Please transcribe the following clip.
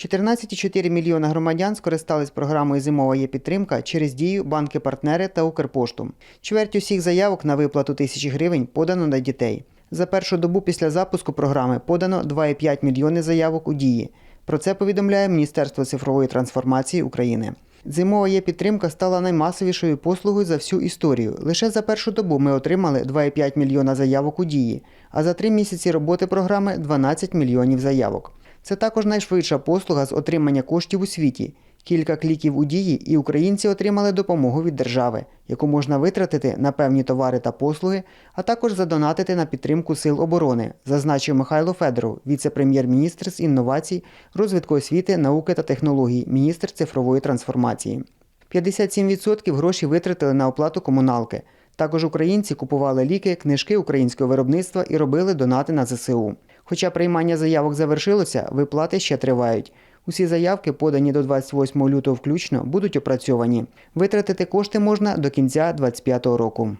14,4 мільйона громадян скористались програмою Зимова є підтримка через дію банки-партнери та Укрпошту. Чверть усіх заявок на виплату тисячі гривень подано на дітей. За першу добу після запуску програми подано 2,5 мільйони заявок у дії. Про це повідомляє Міністерство цифрової трансформації України. Зимова є підтримка стала наймасовішою послугою за всю історію. Лише за першу добу ми отримали 2,5 мільйона заявок у дії, а за три місяці роботи програми 12 мільйонів заявок. Це також найшвидша послуга з отримання коштів у світі. Кілька кліків у дії, і українці отримали допомогу від держави, яку можна витратити на певні товари та послуги, а також задонатити на підтримку сил оборони, зазначив Михайло Федоров, віце-прем'єр-міністр з інновацій, розвитку освіти, науки та технологій, міністр цифрової трансформації. 57% грошей витратили на оплату комуналки. Також українці купували ліки, книжки українського виробництва і робили донати на ЗСУ. Хоча приймання заявок завершилося, виплати ще тривають. Усі заявки, подані до 28 лютого включно, будуть опрацьовані. Витратити кошти можна до кінця 2025 року.